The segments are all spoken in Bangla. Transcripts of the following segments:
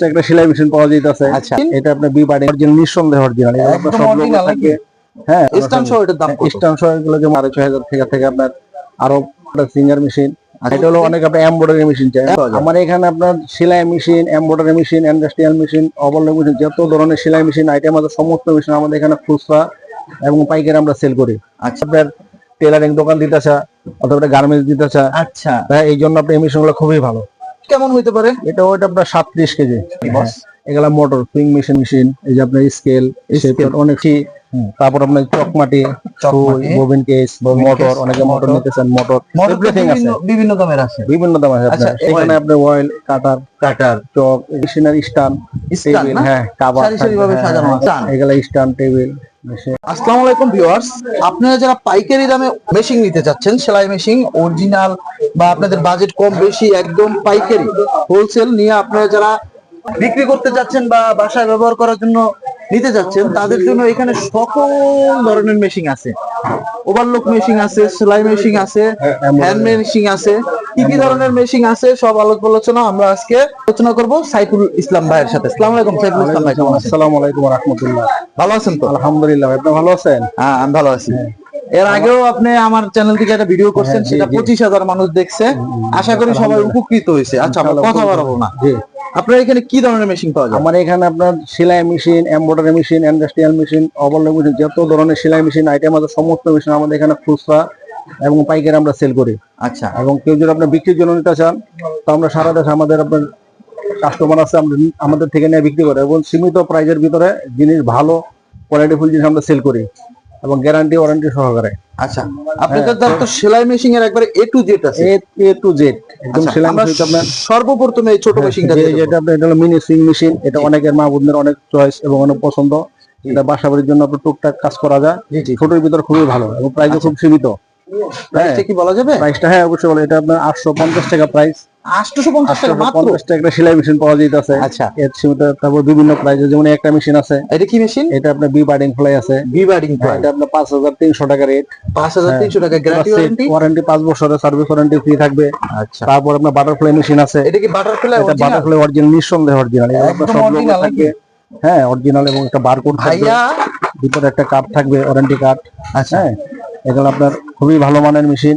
টাকা সেলাই মেশিন পাওয়া যাইতেছে। আচ্ছা। এটা আপনার বি বাড়ি অরিজিনাল নিঃসন্দেহ অরিজিনাল একদম original নাকি? হ্যাঁ স্টান সহ এটার দাম কত? সহ এগুলো যেমন আড়াই হাজার থেকে থেকে আপনার আরও সিঙ্গার মেশিন। এটা হলো অনেক আপনার এমব্রয়ডারি মেশিন চাই আমার এখানে আপনার সেলাই machine embroidery machine industrial machine overlock machine যত ধরনের সেলাই মেশিন আইটেম আছে সমস্ত মেশিন আমাদের এখানে খুচরা এবং পাইকারি আমরা সেল করি। আচ্ছা। আপনার টেলারিং দোকান দিতে চা অথবা গার্মেন্টস দিতে চা আচ্ছা। হ্যাঁ, এই জন্য আপনার এই মেশিনগুলো খুবই ভালো। কেমন হইতে পারে? এটা ওইটা আপনার সাতত্রিশ কেজি। বস? এগুলা মোটর সুইং মেশিন মেশিন এই যে আপনার স্কেল অনেক তারপর আপনার চকমাটি ববিন কেস মোটর অনেকে মোটর। নিতেছেন মোটর মোটর এভরিথিং আছে। বিভিন্ন- দামের আছে। বিভিন্ন দাম আছে আচ্ছা, আপনার। এখানে। আপনার oil cutter cutter chalk machinery stand table হ্যাঁ কাভার সাজানো আছে। এগুলা স্টান টেবিল আসসালামু আলাইকুম ভিউয়ার্স। আপনারা যারা পাইকারি দামে মেশিন নিতে চাচ্ছেন, সেলাই মেশিন অরিজিনাল বা আপনাদের বাজেট কম বেশি, একদম পাইকারি হোলসেল নিয়ে আপনারা যারা বিক্রি করতে যাচ্ছেন বা বাসায় ব্যবহার করার জন্য নিতে যাচ্ছেন তাদের জন্য এখানে সকল ধরনের মেশিন আছে। ওভারলোক মেশিন আছে সেলাই মেশিন আছে হ্যান্ড মেশিন আছে কি কি ধরনের মেশিন আছে সব আলোক আলোচনা আমরা আজকে আলোচনা করব সাইফুল ইসলাম ভাইয়ের সাথে। আসসালামু আলাইকুম সাইফুল ইসলাম ভাই কেমন আছেন? আসসালামু আলাইকুম রাহমাতুল্লাহ ভালো আছেন তো? আলহামদুলিল্লাহ আপনি ভালো আছেন? হ্যাঁ আমি ভালো আছি। এর আগেও আপনি আমার চ্যানেল থেকে একটা ভিডিও করছেন হ্যাঁ, সেটা। পঁচিশ হাজার মানুষ দেখছে। আশা করি সবাই উপকৃত হয়েছে। আচ্ছা আমরা কথা বাড়াবো না। জি। আপনার এখানে কি ধরনের মেশিন পাওয়া যায়? আমার এখানে আপনার সেলাই machine embroidery machine industrial machine overlock machine যত ধরনের সেলাই মেশিন আইটেম আছে সমস্ত মেশিন আমাদের এখানে খুচরা এবং পাইকারি আমরা সেল করি। আচ্ছা। এবং কেউ যদি আপনার বিক্রির জন্য নিতে চান তো আমরা সারা দেশে আমাদের আপনার কাস্টমার আছে আমরা আমাদের থেকে নিয়ে বিক্রি করে। এবং সীমিত প্রাইজের ভিতরে জিনিস ভালো কোয়ালিটিফুল জিনিস আমরা সেল করি। এবং গ্যারান্টি ওয়ারেন্টি সহকারে। আচ্ছা আপনাদের তো সেলাই মেশিন এর একবারে এ টু জেড আছে। এ টু জেড একদম আচ্ছা, সেলাই মেশিন আপনার সর্বপ্রথমে এই ছোট মেশিনটা দিয়ে যেটা আপনার এটা হলো মিনি সুইং মেশিন এটা অনেকের মা বোনদের অনেক চয়েস এবং অনেক পছন্দ। এটা বাসা বাড়ির জন্য আপনার টুকটাক কাজ করা যায়। ছোটোর ভিতর খুবই ভালো এবং প্রাইসও খুব সীমিত। প্রাইসটা কি বলা যাবে? প্রাইসটা হ্যাঁ অবশ্যই বলে এটা আপনার আটশো পঞ্চাশ টাকা প্রাইস আটশোশো পঞ্চাশ টাকা মাত্র? একটা সেলাই মেশিন পাওয়া আচ্ছা। এর তারপর বিভিন্ন যেমন একটা মেশিন আছে এটা কি মেশিন এটা আপনার বি বার্ডিং ফ্লাই আছে। বি বার্ডিং এটা আপনার পাঁচ হাজার তিনশো টাকা রেট পাঁচ হাজার তিনশো টাকা গ্যারান্টি ওয়ারেন্টি ওয়ারেন্টি পাঁচ বছরের সার্ভিস ওয়ারেন্টি ফ্রি থাকবে। আচ্ছা। তারপর আপনার বাটারফ্লাই মেশিন আছে। এটা কি বাটারফ্লাই এটা বাটারফ্লাই অরিজিনাল নিঃসন্দেহ অরিজিনাল একদম original থাকবে। হ্যাঁ অরিজিনাল এবং একটা বারকোড থাকবে। ভিতরে একটা কার্ড থাকবে ওয়ারেন্টি কার্ড আচ্ছা। হ্যাঁ এগুলো আপনার খুবই ভালো মানের মেশিন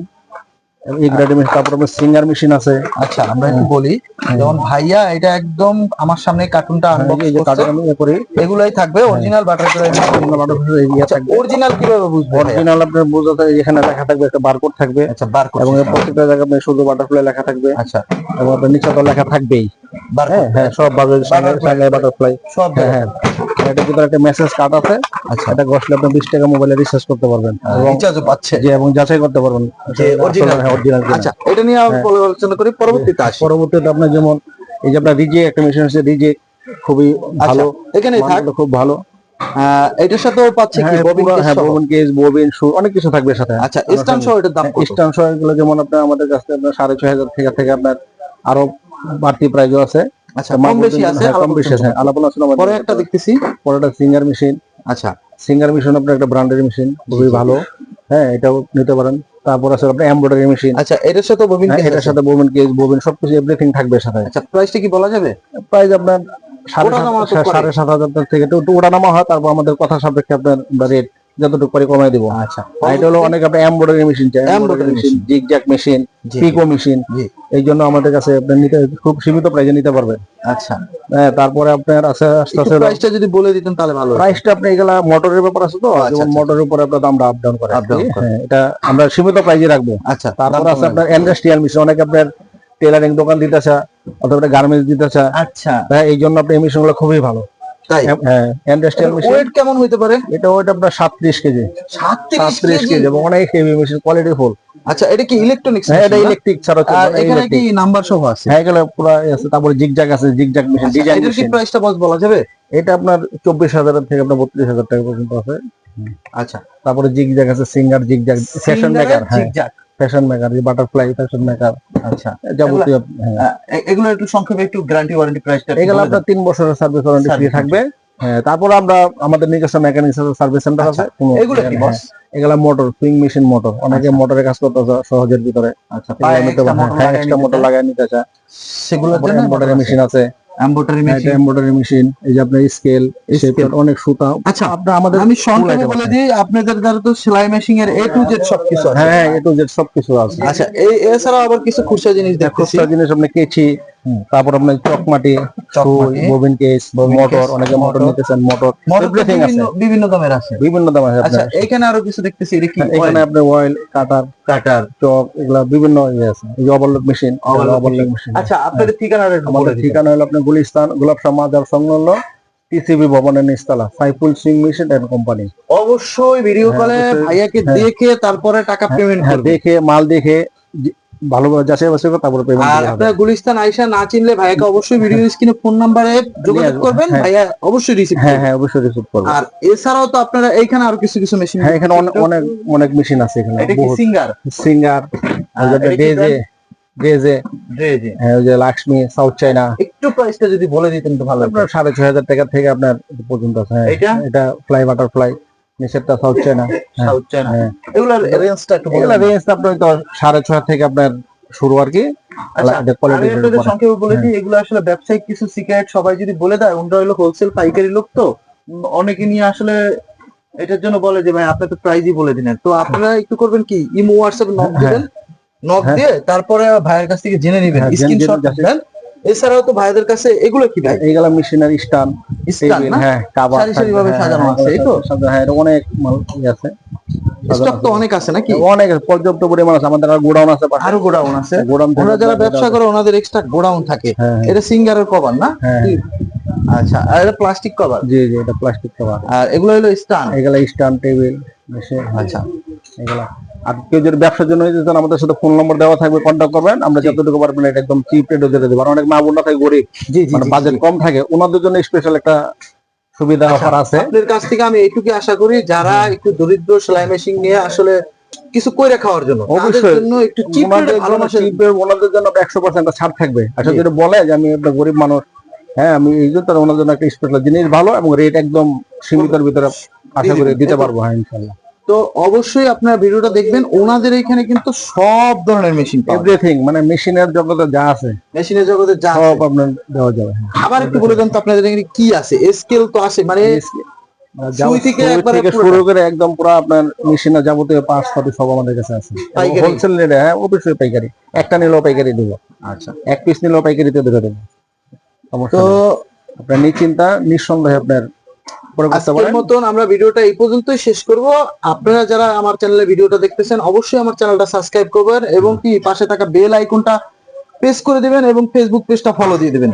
তারপর আপনার সিঙ্গার মেশিন আছে। আচ্ছা আমরা একটু বলি যেমন ভাইয়া এটা একদম আমার সামনে কার্টুনটা হ্যাঁ, আনবক্স এই যে কার্ড করছে আমি ইয়ে করি। এগুলাই থাকবে অরিজিনাল বাটারফ্লাই বাটারফ্লাই ইয়ে থাকবে। অরিজিনাল কীভাবে বুঝব অরিজিনাল আপনার বোঝাতে এখানে লেখা থাকবে একটা বারকোড থাকবে। আচ্ছা বার এবং প্রত্যেকটা জায়গায় শুধু বাটারফ্লাই লেখা থাকবে। আচ্ছা। এবং আপনার নিচে তো লেখা থাকবেই। হ্যাঁ হ্যাঁ সব বাজার বাটারফ্লাই সব হ্যাঁ হ্যাঁ একটা মেসেজ কার্ড আছে। আচ্ছা। এটা ঘষলে আপনি বিশ টাকা মোবাইলে রিচার্জ করতে পারবেন। রিচার্জও পাচ্ছে। যে এবং যাচাই করতে পারবেন। যে original। অরিজিনাল আচ্ছা এটা নিয়ে আলোচনা করি পরবর্তীতে আসি। পরবর্তীতে যেমন এই যে আপনার রিজে একটা মেশিন আছে রিজে খুবই ভালো। আচ্ছা, এখানেই থাক খুব ভালো। এটার সাথেও পাচ্ছে কি? হ্যাঁ ববিন কেস হ্যাঁ ববিন কেস ববিন শু অনেক কিছু থাকবে সাথে। আচ্ছা স্ট্যান্ড সহ এটার দাম কত? স্টান এগুলো যেমন আপনার আমাদের কাছ আপনার সাড়ে ছয় হাজার থেকে থেকে আপনার আরও বাড়তি প্রাইজও আছে। আচ্ছা কম বেশি আছে হ্যাঁ, কম বেশি আছে। আলাপ আলোচনা পরে একটা দেখতেছি পরেটা সিঙ্গার মেশিন আচ্ছা। সিঙ্গার মেশিন আপনার একটা ব্র্যান্ডের মেশিন খুবই ভালো। হ্যাঁ এটাও নিতে পারেন। তারপর আছে আপনার এমব্রয়ডারি মেশিন আচ্ছা এটার সাথে ববিন কেস এটার সাথে বোবিন কেস বোবিন সবকিছু এভরিথিং থাকবে সাথে। আচ্ছা প্রাইসটা কি বলা যাবে? প্রাইস আপনার সাড়ে সাত- সাড়ে সাত হাজার থেকে একটু একটু ওঠানামা হয় তারপর আমাদের কথা সাপেক্ষে আপনার রেট যতটুকু পারি কমাই দিব। আচ্ছা। এটা হলো অনেক আপনার এমব্রয়ডারি মেশিন চাই embroidery machine zigzag machine pico machine এই জন্য আমাদের কাছে আপনার নিতে খুব সীমিত প্রাইজে নিতে পারবেন আচ্ছা। হ্যাঁ তারপরে আপনার আছে আস্তে আস্তে প্রাইসটা যদি বলে দিতেন তাহলে ভালো। প্রাইসটা আপনি এগুলা মোটরের ব্যাপার আছে তো আচ্ছা, যেমন আচ্ছা। মোটরের উপরে আপনার দামটা আপ ডাউন করে। হ্যাঁ এটা আমরা সীমিত প্রাইজে রাখব। আচ্ছা তারপর আছে আপনার ইন্ডাস্ট্রিয়াল মেশিন অনেক আপনার টেলারিং দোকান দিতেছে অথবা গার্মেন্টস দিতে চা আচ্ছা। হ্যাঁ এই জন্য আপনি এই মেশিনগুলো খুবই ভালো। তাই? হ্যাঁ ইন্ডাস্ট্রিয়াল মেশিন ওয়েট কেমন হইতে পারে? এটা ওটা আপনার সাতত্রিশ কেজি। সাতত্রিশ কেজি? এবং অনেক হেভি মেশিন কোয়ালিটি ফুল আচ্ছা এটা কি ইলেকট্রনিক্স হ্যাঁ এটা ইলেকট্রিক ছাড়া চলবে এখানে কি নাম্বার সহ আছে? হ্যাঁ এগুলো পুরো আছে তারপরে জিগজাগ আছে মেশিন আচ্ছা, ডিজাইন এটার কি প্রাইসটা বস বলা যাবে? এটা আপনার চব্বিশ হাজার থেকে আপনার বত্রিশ হাজার টাকা পর্যন্ত আছে। আচ্ছা। তারপরে জিগজাগ আছে সিঙ্গার জিগজাগ ফ্যাশন মেকার হ্যাঁ। Zigzag. Fashion maker butterfly fashion maker আচ্ছা যাবতীয় হ্যাঁ। এগুলো একটু সংক্ষেপে একটু গ্যারান্টি ওয়ারেন্টি প্রাইসটা এগুলো আপনার তিন বছরের সার্ভিস ওয়ারেন্টি ফ্রি থাকবে। হ্যাঁ তারপর আমরা আমাদের নিজস্ব মেকানিক্স সার্ভিস সেন্টার আছে। এগুলো কি বস হ্যাঁ, এগুলা মোটর সুইং মেশিন মোটর অনেকে মোটরে কাজ করতে সহজের ভিতরে। আচ্ছা মোটর লাগাই নিতে চায়। সেগুলোর জন্য এমব্রয়ডারি মেশিন আছে। এমব্রয়ডারি মেশিন এমব্রয়ডারি মেশিন এই যে আপনার স্কেল। অনেক সুতা। আচ্ছা আপনার আমাদের আমি সংক্ষেপে বলে। দিই আপনাদের দ্বারা তো সেলাই মেশিন এর এ টু জেড সবকিছু আছে। হ্যাঁ এ টু জেড সবকিছু আছে। আচ্ছা এই আবার কিছু খুচরা জিনিস খুচরা জিনিস আপনি কেচি তারপর আপনার চকমাটি ববিন কেস মোটর অনেকে মোটর নিতে চান মোটর এভরিথিং আছে। বিভিন্ন দামের আছে। বিভিন্ন দাম আছে আচ্ছা এখানে আরও কিছু দেখতেছি এটা কি? এখানে আপনার অয়েল কাটার কাটার চক এগুলা বিভিন্ন ইয়ে আছে। এই যে ওভারলোড মেশিন ওভারলোড মেশিন আচ্ছা আপনাদের ঠিকানাটা একটু আমাদের ঠিকানা হলো আপনার গুলিস্তান গোলাপ শাহ মাজার সংলগ্ন টিসিবি ভবনের নিচতলা Saiful sewing machine and company. অবশ্যই ভিডিও হ্যাঁ, কলে অবশ্যই। ভাইয়াকে হ্যাঁ। দেখে তারপরে টাকা পেমেন্ট হ্যাঁ দেখে মাল দেখে ভালোভাবে যাচাই বাছাই করে তারপরে পেমেন্ট আর আপনার গুলিস্তান না চিনলে ভাইয়াকে অবশ্যই ভিডিও স্ক্রিনে ফোন নাম্বারে যোগাযোগ করবেন হ্যাঁ। ভাইয়া অবশ্যই রিসিভ হ্যাঁ হ্যাঁ অবশ্যই রিসিভ করব। আর এছাড়াও তো আপনারা এইখানে আরও কিছু কিছু মেশিন হ্যাঁ এখানে অনেক অনেক অনেক মেশিন আছে এখানে এটা কি বহুত। সিঙ্গার সিঙ্গার ডেজে হ্যাঁ ওই যে লাক্সমি সাউথ চাইনা একটু প্রাইসটা যদি বলে দিতেন তো ভালো আপনার সাড়ে ছয় হাজার টাকা থেকে আপনার পর্যন্ত আছে হ্যাঁ। এটা? এটা ফ্লাই বাটারফ্লাই নিচেরটা সাউথ হ্যাঁ সাউথ চায়না হ্যাঁ। রেঞ্জটা একটু এগুলা আপনার তো সাড়ে ছয় থেকে আপনার শুরু আর কি। আচ্ছা। সংক্ষেপে বলে দিই এগুলো আসলে ব্যবসায়িক কিছু সিক্রেট সবাই যদি বলে দেয় ওনরা হলো হোলসেল পাইকারি লোক তো অনেকে নিয়ে আসলে এটার জন্য বলে যে ভাই আপনি তো প্রাইজই বলে দিলেন। তো আপনারা একটু করবেন কি ইমো হোয়াটসঅ্যাপ নক দিবেন নক হ্যাঁ। দিয়ে তারপরে ভাইয়ের কাছ থেকে জেনে নেবেন হ্যাঁ, স্ক্রিনশট দিবেন এছাড়াও তো ভাইদের কাছে এগুলো কি ভাই? এইগুলা মেশিনারি স্টান হ্যাঁ কাবার সারি সারি ভাবে সাজানো হ্যাঁ, আছে, এই তো? হ্যাঁ অনেক মাল আছে। স্টক তো অনেক আছে নাকি? অনেক পর্যাপ্ত পরিমাণ আছে আমাদের আর গোডাউন আছে আরও গোডাউন আছে। গোডাউন যারা ব্যবসা করে ওনাদের এক্সট্রা গোডাউন থাকে। হ্যাঁ হ্যাঁ। এটা সিঙ্গারের কভার না? হ্যাঁ। আচ্ছা আর এটা প্লাস্টিক কভার জি জি এটা প্লাস্টিক কভার আর এগুলো হলো স্টান? এগুলা স্টান টেবিল আচ্ছা। এগুলা। আর কেউ যদি ব্যবসার জন্য নিতে চান আমাদের সাথে ফোন নম্বর দেওয়া থাকবে কন্ট্যাক্ট করবেন। আমরা যতটুকু পারবেন এটা একদম চিপ রেটে দিয়ে দেবো। অনেক মা বোনরা থাকে গরিব। মানে বাজেট কম থাকে। ওনাদের জন্য স্পেশাল একটা সুবিধা অফার আছে। আপনাদের কাছ থেকে আমি এইটুকু আশা করি যারা একটু দরিদ্র সেলাই মেশিন নিয়ে আসলে কিছু কইরা খাওয়ার জন্য অবশ্যই। জন্য একটু চিপ ওনাদের ভালো জন্য মাসের cheap এ ওনাদের জন্য একশো পার্সেন্ট ছাড় থাকবে। আচ্ছা। যদি বলে যে আমি একটা গরিব মানুষ হ্যাঁ আমি এই জন্য ওনার জন্য একটা স্পেশাল জিনিস ভালো এবং রেট একদম সীমিতের ভিতরে আশা করি দিতে পারব। হ্যাঁ ইনশাল্লাহ। তো অবশ্যই আপনারা ভিডিওটা দেখবেন। ওনাদের এখানে কিন্তু সব ধরনের মেশিন এভরিথিং মানে মেশিনের জগতে যা আছে। মেশিনের জগতে যা। সব আপনার দেওয়া যাবে। আবার একটু বলে দেন তো আপনাদের এখানে কি আছে? স্কেল তো আছে মানে। শুরু করে একদম পুরো আপনার মেশিনের যাবতীয় ছটি সব আমাদের কাছে আছে। পাইকারি? হোলসেল রেটে হ্যাঁ অবশ্যই পাইকারি। একটা নিলেও পাইকারি দেবো। আচ্ছা। এক পিস নিলেও পাইকারিতে ধরে দেবো। তো আপনার নিশ্চিন্তা নিঃসন্দেহে আপনার আজকের মতন আমরা ভিডিওটা এই পর্যন্তই শেষ করব। আপনারা যারা আমার চ্যানেলে ভিডিওটা দেখতেছেন অবশ্যই আমার চ্যানেলটা সাবস্ক্রাইব করবেন এবং কি পাশে থাকা বেল আইকনটা প্রেস করে দিবেন এবং ফেসবুক পেজটা ফলো দিয়ে দিবেন।